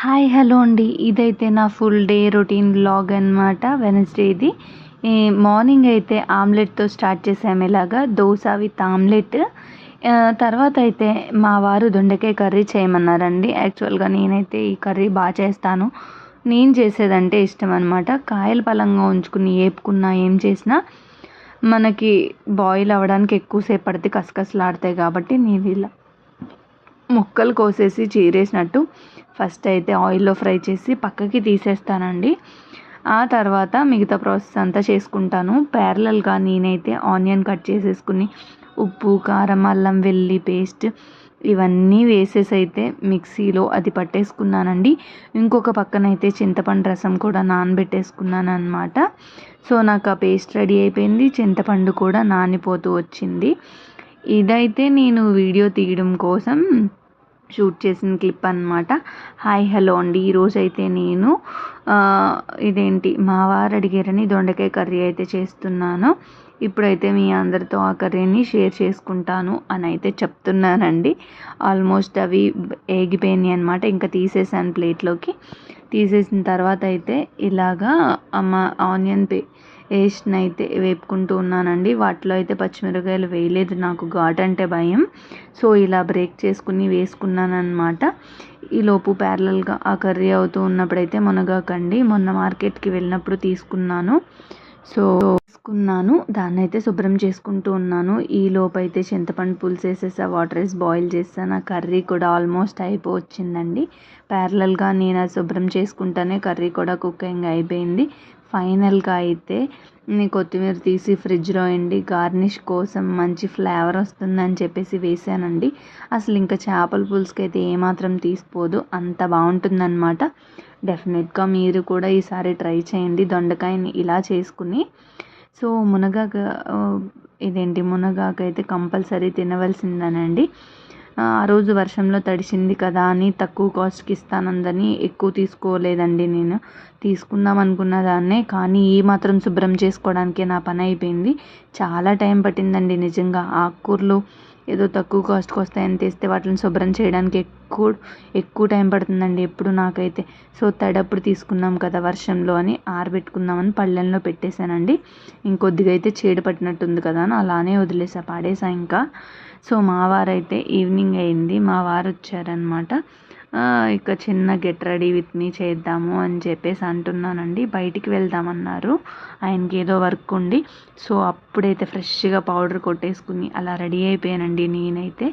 Hi hello అండి. ఇదైతే నా ఫుల్ డే రొటీన్ బ్లాగ్ అనమాట వెనస్డేది. మార్నింగ్ అయితే ఆమ్లెట్తో స్టార్ట్ చేసాము ఇలాగా దోశ విత్ ఆమ్లెట్. తర్వాత అయితే మా వారు దొండకాయ కర్రీ చేయమన్నారండి. యాక్చువల్గా నేనైతే ఈ కర్రీ బాగా చేస్తాను. నేను చేసేదంటే ఇష్టం అనమాట కాయల పలంగా ఉంచుకుని ఏపుకున్నా ఏం చేసినా మనకి బాయిల్ అవ్వడానికి ఎక్కువసేపు పడితే కసకసలాడతాయి కాబట్టి నేను ఇలా ముక్కలు కోసేసి చీరేసినట్టు ఫస్ట్ అయితే ఆయిల్లో ఫ్రై చేసి పక్కకి తీసేస్తానండి. ఆ తర్వాత మిగతా ప్రాసెస్ అంతా చేసుకుంటాను. ప్యారలల్గా నేనైతే ఆనియన్ కట్ చేసేసుకుని ఉప్పు కారం అల్లం వెల్లి పేస్ట్ ఇవన్నీ వేసేసి అయితే మిక్సీలో అది పట్టేసుకున్నానండి. ఇంకొక పక్కన అయితే చింతపండు రసం కూడా నానబెట్టేసుకున్నాను అనమాట సో నాకు ఆ పేస్ట్ రెడీ అయిపోయింది. చింతపండు కూడా నానిపోతూ వచ్చింది. ఇదైతే నేను వీడియో తీయడం కోసం షూట్ చేసిన క్లిప్ అనమాట హాయ్ హలో అండి. ఈరోజు అయితే నేను ఇదేంటి మా వారు అడిగారని దొండకాయ కర్రీ అయితే చేస్తున్నాను. ఇప్పుడైతే మీ అందరితో ఆ కర్రీని షేర్ చేసుకుంటాను అని అయితే చెప్తున్నానండి. ఆల్మోస్ట్ అవి ఏగిపోయినాయి అనమాట ఇంకా తీసేసాను ప్లేట్లోకి. తీసేసిన తర్వాత అయితే ఇలాగా అమ్మ ఆనియన్ పే వేసిన అయితే వేపుకుంటూ ఉన్నానండి. వాటిలో అయితే పచ్చిమిరపకాయలు వేయలేదు. నాకు ఘాట్ అంటే భయం. సో ఇలా బ్రేక్ చేసుకుని వేసుకున్నాను ఈలోపు ప్యారలల్గా ఆ కర్రీ అవుతూ ఉన్నప్పుడైతే మునగాకండి. మొన్న మార్కెట్కి వెళ్ళినప్పుడు తీసుకున్నాను. సో తీసుకున్నాను. దాన్ని అయితే శుభ్రం చేసుకుంటూ ఉన్నాను. ఈ లోపు అయితే చింతపండు పులుసు వేసేసా వాటర్ వేసి బాయిల్ చేస్తాను ఆ కర్రీ కూడా ఆల్మోస్ట్ అయిపోవచ్చిందండి. ప్యారలల్గా నేను అది శుభ్రం చేసుకుంటానే కర్రీ కూడా కుకింగ్ అయిపోయింది. ఫైనల్గా అయితే నేను కొత్తిమీర తీసి ఫ్రిడ్జ్లో ఎండి గార్నిష్ కోసం మంచి ఫ్లేవర్ వస్తుందని చెప్పేసి వేసానండి. అసలు ఇంకా చేపల పులుసుకి అయితే ఏమాత్రం తీసిపోదు. అంత బాగుంటుందన్నమాట. డెఫినెట్గా మీరు కూడా ఈసారి ట్రై చేయండి. దొండకాయని ఇలా చేసుకుని. సో మునగాక ఇదేంటి? మునగాకు అయితే కంపల్సరీ తినవలసిందనండి. ఆ రోజు వర్షంలో తడిసింది కదా అని తక్కువ కాస్ట్కి ఇస్తానందని ఎక్కువ తీసుకోలేదండి నేను. తీసుకుందాం అనుకున్న దాన్నే కానీ ఈ మాత్రం శుభ్రం చేసుకోవడానికే నా పని అయిపోయింది. చాలా టైం పట్టిందండి నిజంగా. ఆకుకూరలు ఏదో తక్కువ కాస్ట్కి వస్తాయని తెస్తే వాటిని శుభ్రం చేయడానికి ఎక్కువ ఎక్కువ టైం పడుతుందండి. ఎప్పుడు నాకైతే. సో తడప్పుడు తీసుకున్నాం కదా వర్షంలో అని ఆరబెట్టుకుందామని పళ్ళెంలో పెట్టేశానండి. ఇంకొద్దిగా అయితే చీడ పట్టినట్టుంది కదా అని అలానే వదిలేసా పాడేసా ఇంకా. సో మా వారైతే ఈవినింగ్ అయింది. మా వారు వచ్చారనమాట ఇక చిన్న గెట్ రెడీ విత్ మీ చేద్దాము అని చెప్పేసి అంటున్నానండి. బయటికి వెళ్దామన్నారు. ఆయనకి ఏదో వర్క్ ఉండి సో అప్పుడైతే ఫ్రెష్గా పౌడర్ కొట్టేసుకుని అలా రెడీ అయిపోయానండి నేనైతే.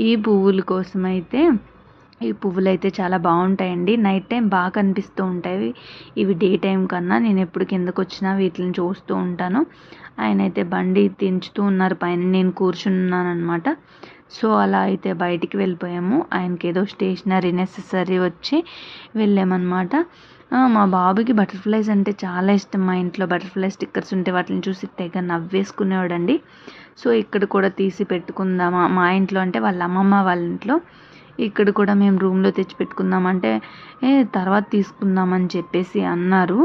ఈ పువ్వుల కోసమైతే ఈ పువ్వులు అయితే చాలా బాగుంటాయండి. నైట్ టైం బాగా కనిపిస్తూ ఉంటాయి. ఇవి డే టైం కన్నా నేను ఎప్పుడు కిందకు వచ్చినా వీటిని చూస్తూ ఉంటాను. ఆయన అయితే బండి దించుతూ ఉన్నారు. పైన నేను కూర్చున్నాను అనమాట సో అలా అయితే బయటికి వెళ్ళిపోయాము. ఆయనకి ఏదో స్టేషనరీ నెససరీ వచ్చి వెళ్ళామన్నమాట. మా బాబుకి బటర్ఫ్లైస్ అంటే చాలా ఇష్టం. మా ఇంట్లో బటర్ఫ్లై స్టిక్కర్స్ ఉంటే వాటిని చూసి తెగ నవ్వేసుకునేవాడండి. సో ఇక్కడ కూడా తీసి పెట్టుకుందామా? మా ఇంట్లో అంటే వాళ్ళ అమ్మమ్మ వాళ్ళ ఇంట్లో. ఇక్కడ కూడా మేము రూమ్లో తెచ్చి పెట్టుకుందామంటే ఏ తర్వాత తీసుకుందామని చెప్పేసి అన్నారు.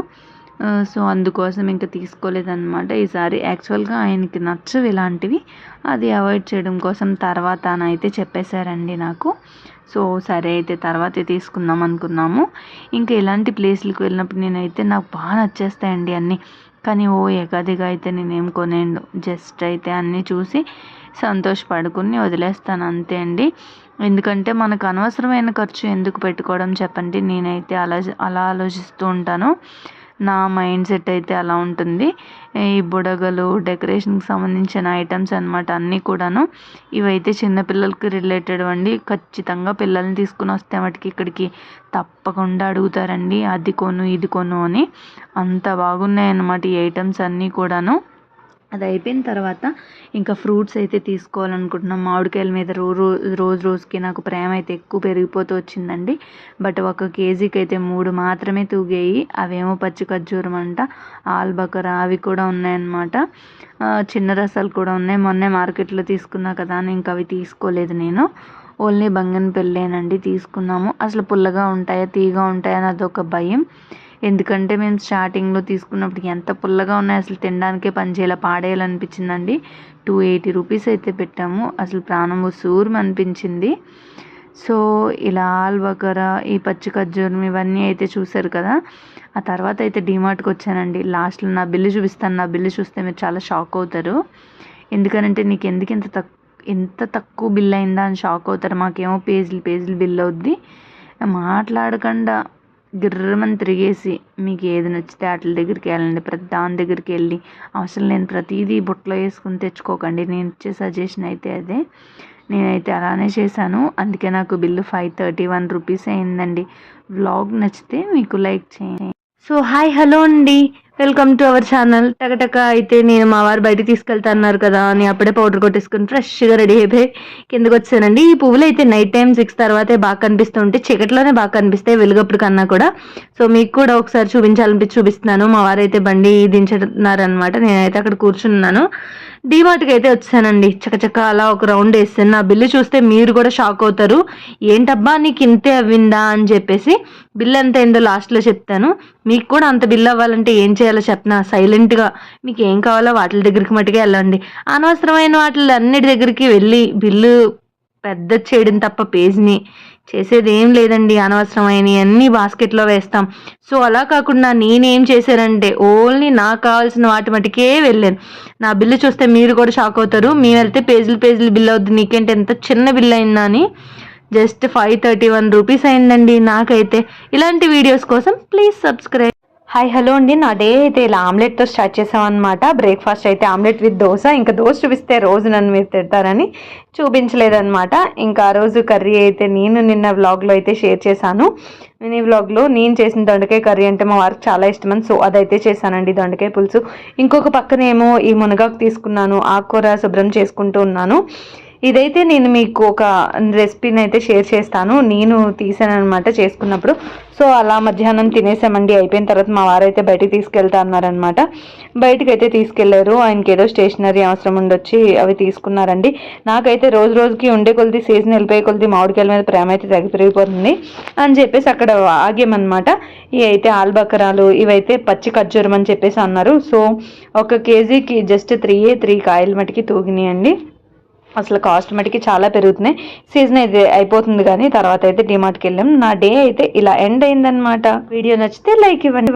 సో అందుకోసం ఇంకా తీసుకోలేదన్నమాట. ఈసారి యాక్చువల్గా ఆయనకి నచ్చవు ఇలాంటివి. అది అవాయిడ్ చేయడం కోసం తర్వాత అని అయితే చెప్పేశారండి నాకు. సో సరే అయితే తర్వాతే తీసుకుందాం అనుకున్నాము. ఇంకా ఇలాంటి ప్లేస్లకు వెళ్ళినప్పుడు నేనైతే నాకు బాగా నచ్చేస్తాయండి అన్నీ. కానీ ఓ ఎగదిగా అయితే నేనేం కొనేయండు జస్ట్ అయితే అన్నీ చూసి సంతోషపడుకుని వదిలేస్తాను అంతే అండి. ఎందుకంటే మనకు అనవసరమైన ఖర్చు ఎందుకు పెట్టుకోవడం చెప్పండి. నేనైతే అలా అలా ఆలోచిస్తూ ఉంటాను. నా మైండ్ సెట్ అయితే అలా ఉంటుంది. ఈ బుడగలు డెకరేషన్కి సంబంధించిన ఐటమ్స్ అనమాట అన్నీ కూడాను. ఇవైతే చిన్నపిల్లలకి రిలేటెడ్ అండి. ఖచ్చితంగా పిల్లల్ని తీసుకుని వస్తే వాటికి ఇక్కడికి తప్పకుండా అడుగుతారండి. అది కొను ఇది కొను అని. అంత బాగున్నాయి అన్నమాట ఈ ఐటమ్స్ అన్నీ కూడాను. అది అయిపోయిన తర్వాత ఇంకా ఫ్రూట్స్ అయితే తీసుకోవాలనుకుంటున్నాం. మామిడికాయల మీద రోజు రోజు రోజుకి నాకు ప్రేమ అయితే ఎక్కువ పెరిగిపోతూ వచ్చిందండి. బట్ ఒక కేజీకి అయితే మూడు మాత్రమే తూగాయి. అవేమో పచ్చి ఖర్జూరం అంట ఆల్బకర అవి కూడా ఉన్నాయన్నమాట. చిన్న రసాలు కూడా ఉన్నాయి. మొన్నే మార్కెట్లో తీసుకున్నా కదా అని ఇంకా అవి తీసుకోలేదు నేను. ఓన్లీ బంగనపల్లేనండి తీసుకున్నాము. అసలు పుల్లగా ఉంటాయా తీగా ఉంటాయా అన్నది ఒక భయం. ఎందుకంటే మేము స్టార్టింగ్లో తీసుకున్నప్పుడు ఎంత పుల్లగా ఉన్నాయి అసలు తినడానికే పనిచేయాల పాడేయాలనిపించిందండి. టూ ఎయిటీ రూపీస్ అయితే పెట్టాము. అసలు ప్రాణం సూరం అనిపించింది. సో ఇలా ఆల్బకర ఈ పచ్చి ఖర్జూరం ఇవన్నీ అయితే చూశారు కదా. ఆ తర్వాత అయితే డిమార్ట్కి వచ్చానండి. లాస్ట్లో నా బిల్లు చూపిస్తాను. నా బిల్లు చూస్తే మీరు చాలా షాక్ అవుతారు. ఎందుకనంటే నీకు ఎందుకు ఇంత తక్కువ ఎంత తక్కువ బిల్ అయిందా అని షాక్ అవుతారు. మాకేమో పేజీలు పేజీలు బిల్ అవుద్ది. మాట్లాడకుండా గిర్రమని తిరిగేసి మీకు ఏది నచ్చితే వాటి దగ్గరికి వెళ్ళండి. ప్రతి దాని దగ్గరికి వెళ్ళి అవసరం లేని ప్రతిదీ బుట్టలో వేసుకుని తెచ్చుకోకండి. నేను ఇచ్చే సజెషన్ అయితే అదే. నేనైతే అలానే చేశాను. అందుకే నాకు bill five thirty one rupees అయిందండి. వ్లాగ్ నచ్చితే మీకు లైక్ చేయండి. సో హాయ్ హలో అండి. Welcome to our channel. టకటక అయితే నేను మా వారు బయటకి తీసుకెళ్తా అన్నారు కదా అని అప్పుడే పౌడర్ కొట్టేసుకుని ఫ్రెష్గా రెడీ అయిపోయి కిందకు వచ్చానండి. ఈ పువ్వులు అయితే నైట్ టైం సిక్స్ తర్వాతే బాగా కనిపిస్తుంటే చీకట్లోనే బాగా కనిపిస్తాయి వెలుగప్పుడు కన్నా కూడా. సో మీకు కూడా ఒకసారి చూపించాలనిపించి చూపిస్తున్నాను. మా వారు అయితే బండి దించుతున్నారనమాట నేనైతే అక్కడ కూర్చున్నాను. డీమార్ట్కి అయితే వచ్చానండి. చకచక అలా ఒక రౌండ్ వేస్తాను. నా బిల్లు చూస్తే మీరు కూడా షాక్ అవుతారు. ఏంటబ్బా నీకు ఇంతే అవ్విందా అని చెప్పేసి బిల్ ఎంత అయిందో లాస్ట్లో చెప్తాను. మీకు కూడా అంత బిల్ అవ్వాలంటే ఏం చేయాలో చెప్పనా? సైలెంట్గా మీకు ఏం కావాలో వాటి దగ్గరికి మట్టుకే వెళ్ళండి. అనవసరమైన వాటి అన్నిటి దగ్గరికి వెళ్ళి బిల్లు పెద్ద చేయడం తప్ప పేజ్ని చేసేది ఏం లేదండి అనవసరమైన అన్ని బాస్కెట్లో వేస్తాం. సో అలా కాకుండా నేనేం చేశానంటే ఓన్లీ నాకు కావాల్సిన వాటి మటుకే వెళ్ళాను. నా బిల్లు చూస్తే మీరు కూడా షాక్ అవుతారు. మేము వెళ్తే పేజీలు పేజీలు బిల్ అవుతుంది నీకేంటి ఎంత చిన్న బిల్ అయిందా అని just five thirty one rupees అయిందండి నాకైతే. ఇలాంటి వీడియోస్ కోసం ప్లీజ్ సబ్స్క్రైబ్ హాయ్ హలో అండి. నా డే అయితే ఇలా ఆమ్లెట్తో స్టార్ట్ చేసామన్నమాట. బ్రేక్ఫాస్ట్ అయితే ఆమ్లెట్ విత్ దోశ. ఇంకా దోశ చూపిస్తే రోజు నన్ను మీరు తిడతారని చూపించలేదన్నమాట. ఇంకా ఆ రోజు కర్రీ అయితే నేను నిన్న వ్లాగ్లో అయితే షేర్ చేశాను. నేను ఈ వ్లాగ్లో నేను చేసిన దొండకాయ కర్రీ అంటే మా వారికి చాలా ఇష్టం అని సో అదైతే చేశానండి దొండకాయ పులుసు. ఇంకొక పక్కనేమో ఈ మునగాకు తీసుకున్నాను. ఆకుకూర శుభ్రం చేసుకుంటూ ఉన్నాను. ఇదైతే నేను మీకు ఒక రెసిపీని అయితే షేర్ చేస్తాను. నేను తీసాను అనమాట చేసుకున్నప్పుడు. సో అలా మధ్యాహ్నం తినేసామండి. అయిపోయిన తర్వాత మా వారైతే బయటికి తీసుకెళ్తా అన్నారనమాట బయటికి అయితే తీసుకెళ్ళారు. ఆయనకి ఏదో స్టేషనరీ అవసరం ఉండొచ్చి అవి తీసుకున్నారండి. నాకైతే రోజు రోజుకి ఉండే కొలిది సీజన్ వెళ్ళిపోయే కొలిది మామిడికాయల మీద ప్రేమ అయితే తగ్గి పెరిగిపోతుంది అని చెప్పేసి అక్కడ ఆగేమన్నమాట. ఇవి అయితే ఆల్బకరాలు ఇవైతే పచ్చి ఖర్జూరం అని చెప్పేసి అన్నారు. సో ఒక కేజీకి జస్ట్ త్రీ త్రీ కాయలు మటుకి తూగినాయండి. అసలు కాస్ట్ మటుకి చాలా పెరుగుతున్నాయి. సీజన్ అయితే అయిపోతుంది కానీ తర్వాత అయితే డిమార్ట్కి వెళ్ళాం. నా డే అయితే ఇలా ఎండ్ అయిందనమాట వీడియో నచ్చితే లైక్ ఇవ్వండి.